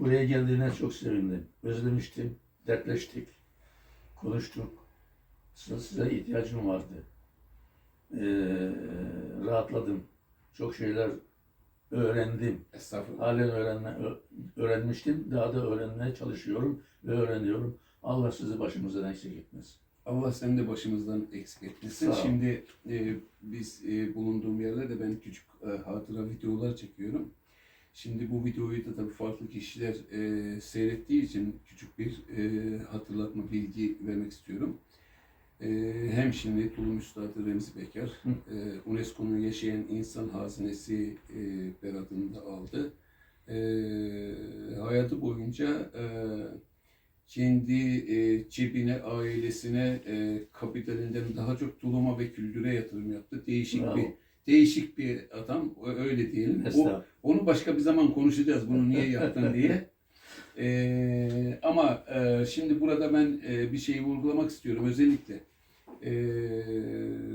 Buraya geldiğine çok sevindim. Özlemiştim, dertleştik, konuştuk. Size, size ihtiyacım vardı. Ee, rahatladım. Çok şeyler öğrendim. Estağfurullah. Halen öğrenme, öğrenmiştim. Daha da öğrenmeye çalışıyorum ve öğreniyorum. Allah sizi başımızdan eksik etmesin. Allah seni de başımızdan eksik etmesin. Şimdi e, biz e, bulunduğum yerde de ben küçük e, hatıra videolar çekiyorum. Şimdi bu videoyu da tabii farklı kişiler e, seyrettiği için küçük bir e, hatırlatma, bilgi vermek istiyorum. E, hem şimdi Tulum Üstadı Remzi Bekar, Hı. e, UNESCO'nun Yaşayan İnsan Hazinesi e, beradını da aldı. E, hayatı boyunca e, kendi e, cebine, ailesine, e, kapitalinden daha çok tuluma ve kültüre yatırım yaptı. Değişik Bravo. bir değişik bir adam, öyle diyelim. O, onu başka bir zaman konuşacağız bunu niye yaptın diye. E, ama e, şimdi burada ben e, bir şeyi vurgulamak istiyorum özellikle. E,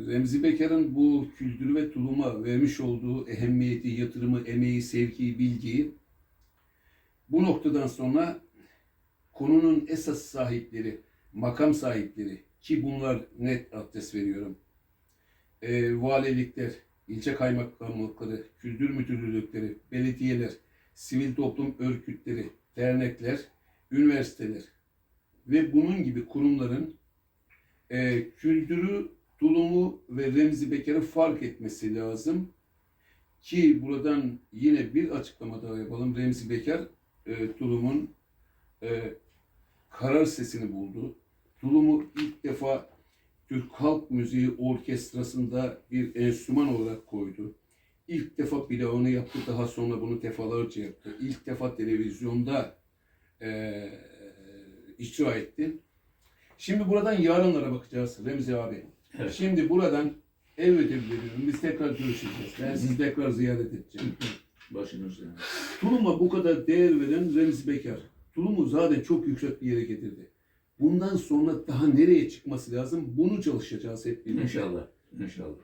Remzi Bekar'ın bu kültürü ve tuluma vermiş olduğu ehemmiyeti, yatırımı, emeği, sevgiyi, bilgiyi bu noktadan sonra konunun esas sahipleri, makam sahipleri ki bunlar net adres veriyorum. E, valilikler, ilçe kaymakamlıkları, kültür müdürlükleri, belediyeler, sivil toplum örgütleri, dernekler, üniversiteler ve bunun gibi kurumların e, kültürü, tulumu ve Remzi Bekar'ı fark etmesi lazım. Ki buradan yine bir açıklama daha yapalım. Remzi Bekar e, tulumun e, karar sesini buldu. Tulumu ilk defa Türk Halk Müziği Orkestrası'nda bir enstrüman olarak koydu. İlk defa pilavını yaptı, daha sonra bunu defalarca yaptı. İlk defa televizyonda e, icra etti. Şimdi buradan yarınlara bakacağız Remzi abi. Evet. Şimdi buradan ev ödevi veriyorum. Biz tekrar görüşeceğiz. Ben sizi tekrar ziyaret edeceğim. Başınız yani. Tulum'a bu kadar değer veren Remzi Bekar. Tulum'u zaten çok yüksek bir yere getirdi. Bundan sonra daha nereye çıkması lazım? Bunu çalışacağız hep birlikte. İnşallah. İnşallah.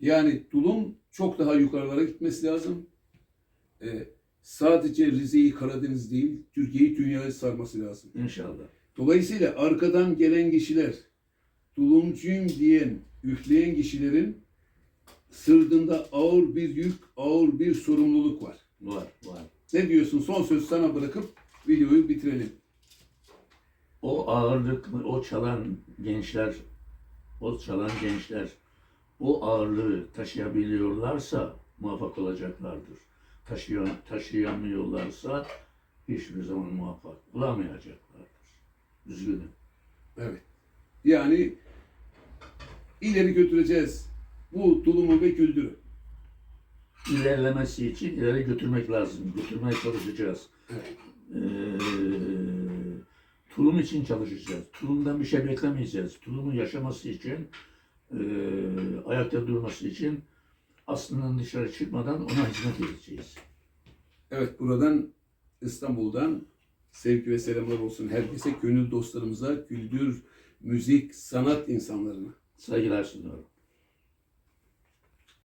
Yani Tulum çok daha yukarılara gitmesi lazım. Ee, sadece Rize'yi, Karadeniz değil, Türkiye'yi, dünyayı sarması lazım. İnşallah. Dolayısıyla arkadan gelen kişiler, tulumcuyum diyen, üfleyen kişilerin sırtında ağır bir yük, ağır bir sorumluluk var. Var, var. Ne diyorsun? Son söz sana bırakıp videoyu bitirelim. O ağırlık, o çalan gençler, o çalan gençler o ağırlığı taşıyabiliyorlarsa muvaffak olacaklardır. Taşıyan, taşıyamıyorlarsa hiçbir zaman muvaffak olamayacaklardır. Üzgünüm. Evet. Yani ileri götüreceğiz bu tulumu ve kültürü. İlerlemesi için ileri götürmek lazım. Götürmeye çalışacağız. Evet. Ee, tulum için çalışacağız. Tulumdan bir şey beklemeyeceğiz. Tulumun yaşaması için, e, ayakta durması için aslında dışarı çıkmadan ona hizmet edeceğiz. Evet buradan İstanbul'dan sevgi ve selamlar olsun herkese, gönül dostlarımıza, kültür, müzik, sanat insanlarına. Saygılar sunuyorum.